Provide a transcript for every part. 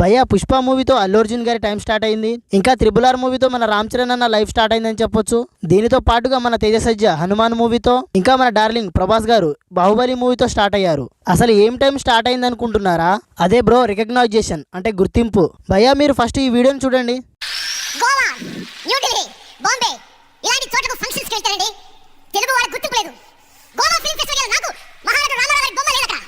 భయ్యా పుష్ప మూవీతో అల్లు అర్జున్ గారి టైం స్టార్ట్ అయింది. ఇంకా త్రిబుల్ ఆర్ మూవీతో మన రామ్ చరణ్ అన్న లైఫ్ స్టార్ట్ అయిందని చెప్పొచ్చు. దీనితో పాటుగా మన తేజసజ్జ హనుమాన్ మూవీతో ఇంకా మన డార్లింగ్ ప్రభాస్ గారు బాహుబలి మూవీతో స్టార్ట్ అయ్యారు. అసలు ఏం టైం స్టార్ట్ అయింది అనుకుంటున్నారా అదే బ్రో రికగ్నైజేషన్ అంటే గుర్తింపు. భయ్యా మీరు ఫస్ట్ ఈ వీడియోని చూడండి గోవా న్యూఢిల్లీ బాంబే ఇలాంటి చోట్లకు ఫంక్షన్స్కి వెళ్తారండి తెలుగు వాళ్ళకి గుర్తింపు లేదు గోవా ఫిల్మ్ ఫెస్టివల్ నాకు మహానటుడు రామారావు గారి బొమ్మ లేదు అక్కడ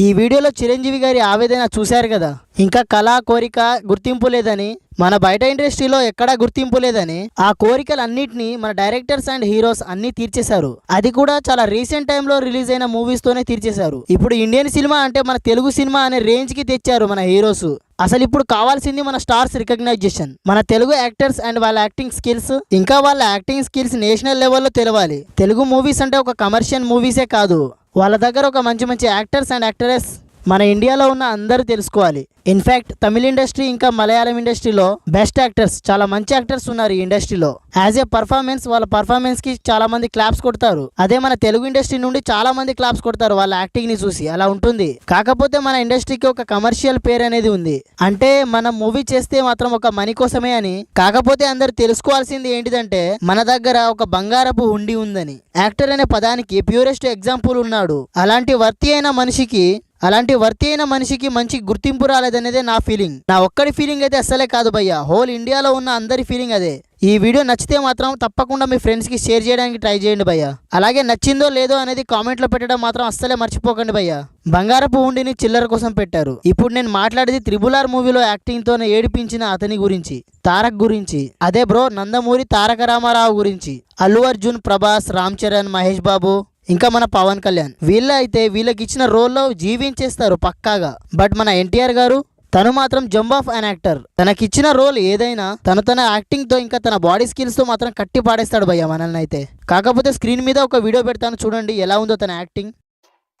ఈ వీడియోలో చిరంజీవి గారి ఆవేదన చూశారు కదా. ఇంకా కళా కోరిక గుర్తింపు లేదని మన బయట ఇండస్ట్రీలో ఎక్కడా గుర్తింపు లేదని ఆ కోరికలన్నింటినీ మన డైరెక్టర్స్ అండ్ హీరోస్ అన్ని తీర్చేశారు. అది కూడా చాలా రీసెంట్ టైంలో రిలీజ్ అయిన మూవీస్ తోనే తీర్చేశారు. ఇప్పుడు ఇండియన్ సినిమా అంటే మన తెలుగు సినిమా అనే రేంజ్కి తెచ్చారు మన హీరోస్. అసలు ఇప్పుడు కావాల్సింది మన స్టార్స్ రికగ్నైజేషన్ మన తెలుగు యాక్టర్స్ అండ్ వాళ్ళ యాక్టింగ్ స్కిల్స్. ఇంకా వాళ్ళ యాక్టింగ్ స్కిల్స్ నేషనల్ లెవెల్లో తెలవాలి. తెలుగు మూవీస్ అంటే ఒక కమర్షియల్ మూవీసే కాదు. వాళ్ళ దగ్గర ఒక మంచి మంచి యాక్టర్స్ అండ్ యాక్టరెస్ మన ఇండియాలో ఉన్న అందరూ తెలుసుకోవాలి. ఇన్ఫ్యాక్ట్ తమిళ ఇండస్ట్రీ ఇంకా మలయాళం ఇండస్ట్రీలో బెస్ట్ యాక్టర్స్ చాలా మంచి యాక్టర్స్ ఉన్నారు ఈ ఇండస్ట్రీలో. యాజ్ ఏ పర్ఫార్మెన్స్ వాళ్ళ పర్ఫార్మెన్స్కి చాలా మంది క్లాప్స్ కొడతారు. అదే మన తెలుగు ఇండస్ట్రీ నుండి చాలా మంది క్లాప్స్ కొడతారు వాళ్ళ యాక్టింగ్ని చూసి. అలా ఉంటుంది. కాకపోతే మన ఇండస్ట్రీకి ఒక కమర్షియల్ పేరు అనేది ఉంది. అంటే మనం మూవీ చేస్తే మాత్రం ఒక మనీ కోసమే అని. కాకపోతే అందరు తెలుసుకోవాల్సింది ఏంటిదంటే మన దగ్గర ఒక బంగారపు హుండీ ఉందని. యాక్టర్ అనే పదానికి ప్యూరెస్ట్ ఎగ్జాంపుల్ ఉన్నాడు. అలాంటి వర్తి అయిన మనిషికి అలాంటి వర్తి అయిన మనిషికి మంచి గుర్తింపు రాలేదనేదే నా ఫీలింగ్ నా ఒక్కడి ఫీలింగ్ అయితే అస్సలే కాదు భయ్య. హోల్ ఇండియాలో ఉన్న అందరి ఫీలింగ్ అదే. ఈ వీడియో నచ్చితే మాత్రం తప్పకుండా మీ ఫ్రెండ్స్కి షేర్ చేయడానికి ట్రై చేయండి భయ్య. అలాగే నచ్చిందో లేదో అనేది కామెంట్లో పెట్టడం మాత్రం అస్సలే మర్చిపోకండి భయ్య. బంగారపు ఉండిని చిల్లర కోసం పెట్టారు. ఇప్పుడు నేను మాట్లాడేది త్రిబుల్ ఆర్ మూవీలో యాక్టింగ్తోనే ఏడిపించిన అతని గురించి తారక్ గురించి. అదే బ్రో నందమూరి తారక రామారావు గురించి. అల్లు అర్జున్ ప్రభాస్ రామ్ చరణ్ మహేష్ బాబు. ఇంకా మన పవన్ కళ్యాణ్. వీళ్ళ అయితే వీళ్ళకి ఇచ్చిన రోల్లో జీవించేస్తారు పక్కాగా. బట్ మన ఎన్టీఆర్ గారు తను మాత్రం జంప్ ఆఫ్ అన్ యాక్టర్ తనకిచ్చిన రోల్ ఏదైనా తను తన యాక్టింగ్తో ఇంకా తన బాడీ స్కిల్స్తో మాత్రం కట్టి పాడేస్తాడు భయ్య మనల్ని అయితే కాకపోతే స్క్రీన్ మీద ఒక వీడియో పెడతాను చూడండి ఎలా ఉందో తన యాక్టింగ్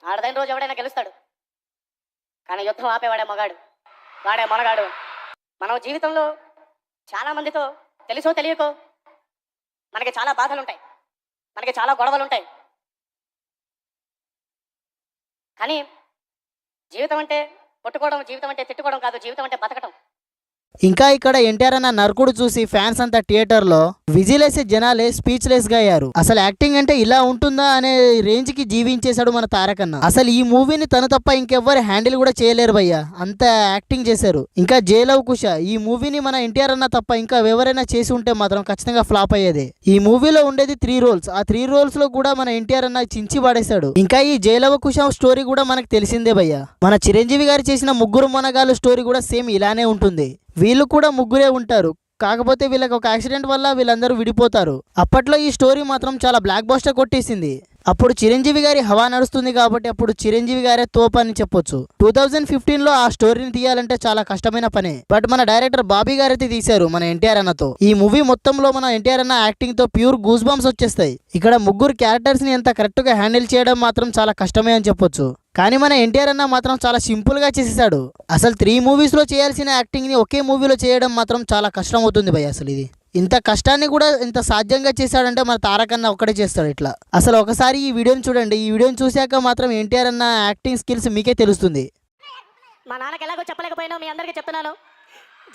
ఆడదైన రోజు ఎవడైనా గెలుస్తాడు. కానీ యుద్ధం ఆపేవాడే మగాడు. వాడే మనగాడు. మనం జీవితంలో చాలా మందితో తెలుసో తెలియకో మనకి చాలా బాధలు ఉంటాయి మనకి చాలా గొడవలు ఉంటాయి కానీ జీవితం అంటే కొట్టుకోవడం జీవితం అంటే తిట్టుకోవడం కాదు జీవితం అంటే బతకడం ఇంకా ఇక్కడ ఎన్టీఆర్ అన్న నరకుడు చూసి ఫ్యాన్స్ అంతా థియేటర్లో విజిలేసే జనాలే స్పీచ్లెస్గా అయ్యారు. అసలు యాక్టింగ్ అంటే ఇలా ఉంటుందా అనే రేంజ్కి జీవించేశాడు మన తారకన్న అసలు ఈ మూవీని తను తప్ప ఇంకెవ్వరు హ్యాండిల్ కూడా చేయలేరు భయ్య. అంత యాక్టింగ్ చేశారు. ఇంకా జయలవ్ కుష ఈ మూవీని మన ఎన్టీఆర్ అన్న తప్ప ఇంకా ఎవరైనా చేసి ఉంటే మాత్రం ఖచ్చితంగా ఫ్లాప్ అయ్యేది. ఈ మూవీలో ఉండేది త్రీ రోల్స్. ఆ త్రీ రోల్స్లో కూడా మన ఎన్టీఆర్ అన్న చించి పడేశాడు. ఇంకా ఈ జయలవ కుష స్టోరీ కూడా మనకు తెలిసిందే భయ్య. మన చిరంజీవి గారు చేసిన ముగ్గురు మనగాలు స్టోరీ కూడా సేమ్ ఇలానే ఉంటుంది. వీళ్ళు కూడా ముగ్గురే ఉంటారు. కాకపోతే వీళ్ళకి ఒక యాక్సిడెంట్ వల్ల వీళ్ళందరూ విడిపోతారు. అప్పట్లో ఈ స్టోరీ మాత్రం చాలా బ్లాక్ బస్టర్ కొట్టేసింది. అప్పుడు చిరంజీవి గారి హవా నడుస్తుంది కాబట్టి అప్పుడు చిరంజీవి గారే తోపు అని చెప్పొచ్చు. టూ థౌజండ్ ఫిఫ్టీన్లో ఆ స్టోరీని తీయాలంటే చాలా కష్టమైన పని. బట్ మన డైరెక్టర్ బాబీ గారు అయితే తీశారు మన ఎన్టీఆర్ అన్నతో. ఈ మూవీ మొత్తంలో మన ఎన్టీఆర్ అన్న యాక్టింగ్తో ప్యూర్ గూస్ బంప్స్ వచ్చేస్తాయి. ఇక్కడ ముగ్గురు క్యారెక్టర్స్ని ఎంత కరెక్ట్గా హ్యాండిల్ చేయడం మాత్రం చాలా కష్టమే అని చెప్పొచ్చు. కానీ మన ఎన్టీఆర్ అన్న మాత్రం చాలా సింపుల్గా చేసేసాడు. అసలు త్రీ మూవీస్లో చేయాల్సిన యాక్టింగ్ని ఒకే మూవీలో చేయడం మాత్రం చాలా కష్టం అవుతుంది భయ్ అసలు ఇది. ఇంత కష్టాన్ని కూడా ఇంత సాధ్యంగా చేశాడంటే మన తారకన్న ఒక్కడే చేస్తాడు ఇట్లా. అసలు ఒకసారి ఈ వీడియోని చూడండి. ఈ వీడియోని చూశాక మాత్రం ఎన్టీఆర్ అన్న యాక్టింగ్ స్కిల్స్ మీకే తెలుస్తుంది. మా నాన్నకి ఎలాగో చెప్పలేకపోయినా మీ అందరికీ చెప్తున్నాను.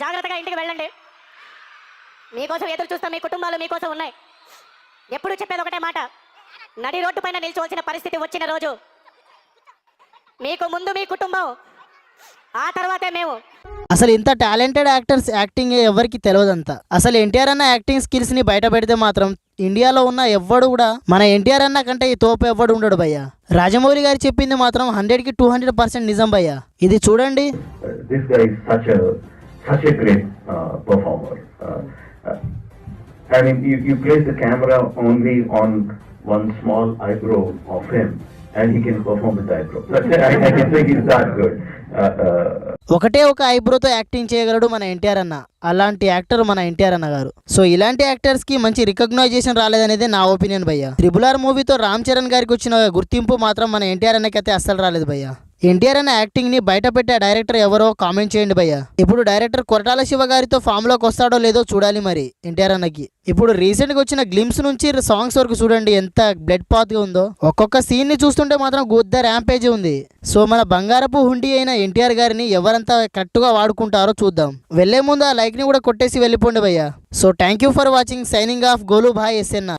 జాగ్రత్తగా ఇంటికి వెళ్ళండి. మీకోసం ఎదురు చూస్తాం మీ కుటుంబాలు మీకోసం ఉన్నాయి. ఎప్పుడు చెప్పేది ఒకటే మాట. నడి రోడ్డు పైన నిల్చోవలసిన పరిస్థితి వచ్చిన రోజు మీకు ముందు మీ కుటుంబం ఆ తర్వాతే మేము. అసలు ఇంత టాలెంటెడ్ యాక్టర్స్ యాక్టింగ్ ఎవరికి తెలియదంత అసలు ఎన్టీఆర్ అన్న యాక్టింగ్ స్కిల్స్ని బయట పెడితే మాత్రం ఇండియాలో ఉన్న ఎవ్వడు కూడా మన ఎన్టీఆర్ అన్న కంటే ఈ తోపు ఎవ్వడు ఉండడు భయ్య. రాజమౌళి గారు చెప్పింది మాత్రం హండ్రెడ్కి టూ హండ్రెడ్ పర్సెంట్ నిజం భయ్య. ఇది చూడండి. ఒకటే ఒక ఐబ్రోతో యాక్టింగ్ చేయగలడు మన ఎన్టీఆర్ అన్న. అలాంటి యాక్టర్ మన ఎన్టీఆర్ అన్న గారు. సో ఇలాంటి యాక్టర్స్కి మంచి రికగ్నైజేషన్ రాలేదనేది నా ఒపీనియన్ భయ్య. త్రిబుల్ ఆర్ మూవీతో రామ్ చరణ్ గారికి వచ్చిన గుర్తింపు మాత్రం మన ఎన్టీఆర్ అన్నకైతే అస్సలు రాలేదు భయ్య. ఎన్టీఆర్ అనే యాక్టింగ్ని బయట పెట్టే డైరెక్టర్ ఎవరో కామెంట్ చేయండి భయ్య. ఇప్పుడు డైరెక్టర్ కొరటాల శివ గారితో ఫామ్లోకి వస్తాడో లేదో చూడాలి మరి ఎన్టీఆర్ అన్నకి. ఇప్పుడు రీసెంట్గా వచ్చిన గ్లిమ్స్ నుంచి సాంగ్స్ వరకు చూడండి ఎంత బ్లడ్ పాత్గా ఉందో. ఒక్కొక్క సీన్ని చూస్తుంటే మాత్రం గుద్ద ర్యాంపేజ్ ఉంది. సో మన బంగారపు హుండీ అయిన ఎన్టీఆర్ గారిని ఎవరంతా కట్టుగా వాడుకుంటారో చూద్దాం. వెళ్ళే ముందు ఆ లైక్ని కూడా కొట్టేసి వెళ్ళిపోండి భయ్య. So thank you for watching signing off Golu Bhai SN